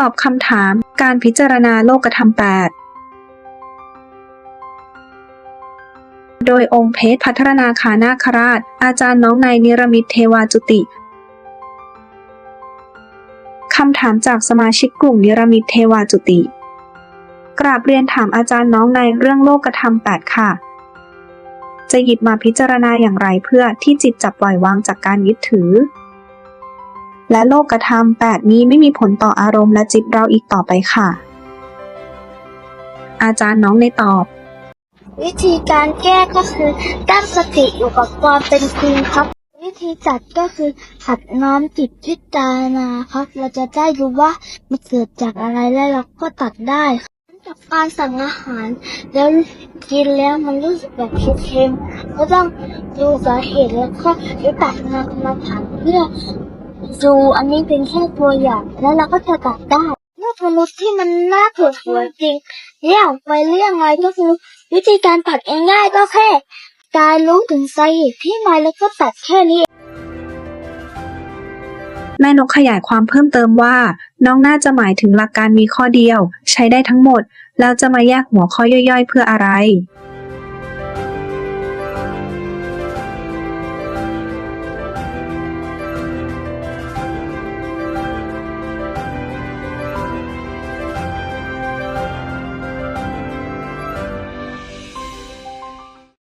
ตอบคำถามการพิจารณาโลกธรรมแปดโดยองค์เพชรพัทรนาคานาคราช อาจารย์น้องนายนิรมิตเทวาจุติคำถามจากสมาชิกกลุ่มนิรมิตเทวาจุติ กราบเรียนถามอาจารย์น้องในเรื่องโลกธรรมแปดค่ะ จะหยิบมาพิจารณาอย่างไรเพื่อที่จิตจะปล่อยวางจากการยึดถือ และโลกธรรมแปดนี้ไม่มีผลต่ออารมณ์และจิตเราอีกต่อไปค่ะ อาจารย์น้องในตอบ วิธีการแก้ก็คือตั้งสติอยู่กับความเป็นจริงครับ วิธีจัดก็คือหัดน้อมจิตพิจารณาครับ เราจะได้รู้ว่ามันเกิดจากอะไรแล้วเราก็ตัดได้ครับจากการสั่งอาหาร แล้วกินแล้วมันรู้สึกแบบเค็มๆก็ต้องดูสาเหตุแล้วก็รู้ตัดมากรรมฐานเพื่อ ดูอันนี้เป็นแค่ตัวอย่าง แล้วเราก็จะตัดได้เมื่อมนุษย์ที่มันน่าปวดหัวจริงเรื่องไปเรื่องอะไรก็คือวิธีการตัดง่ายก็แค่การรู้ถึงสาเหตุที่มาแล้วก็ตัดแค่นี้แม่นกขยายความเพิ่มเติมว่า น้องน่าจะหมายถึงหลักการมีข้อเดียว ใช้ได้ทั้งหมด แล้วจะมาแยกหัวข้อย่อยๆ เพื่ออะไร